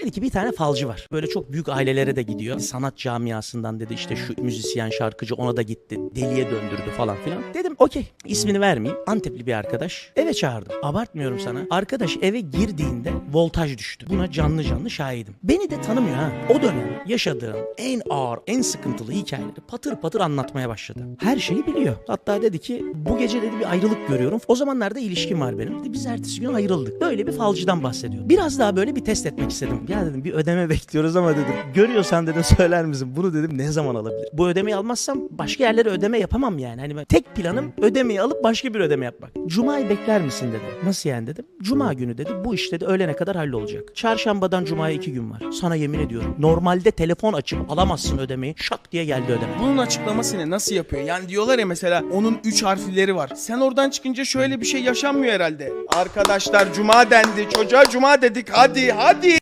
Dedi ki bir tane falcı var. Böyle çok büyük ailelere de gidiyor. Sanat camiasından dedi işte şu müzisyen şarkıcı ona da gitti. Deliye döndürdü falan filan. Dedim okey ismini vermeyeyim. Antepli bir arkadaş. Eve çağırdım. Abartmıyorum sana. Arkadaş eve girdiğinde voltaj düştü. Buna canlı canlı şahidim. Beni de tanımıyor ha. O dönem yaşadığım en ağır, en sıkıntılı hikayeleri patır patır anlatmaya başladı. Her şeyi biliyor. Hatta dedi ki bu gece dedi bir ayrılık görüyorum. O zamanlarda ilişkim var benim. Dedi, biz ertesi gün ayrıldık. Böyle bir falcıdan bahsediyor. Biraz daha böyle bir test etmek istedim. Ya dedim bir ödeme bekliyoruz ama dedim. Görüyorsan dedim söyler misin? Bunu dedim ne zaman alabilir? Bu ödemeyi almazsam başka yerlere ödeme yapamam yani. Hani ben, tek planım ödemeyi alıp başka bir ödeme yapmak. Cuma'yı bekler misin dedi. Nasıl yani dedim. Cuma günü dedi. Bu iş dedi öğlene kadar hallolacak. Çarşambadan Cuma'ya iki gün var. Sana yemin ediyorum. Normalde telefon açıp alamazsın ödemeyi. Şak diye geldi ödeme. Bunun açıklaması ne? Nasıl yapıyor? Yani diyorlar ya mesela onun 3 harfleri var. Sen oradan çıkınca şöyle bir şey yaşanmıyor herhalde. Arkadaşlar cuma dendi. Çocuğa cuma dedik. Hadi hadi.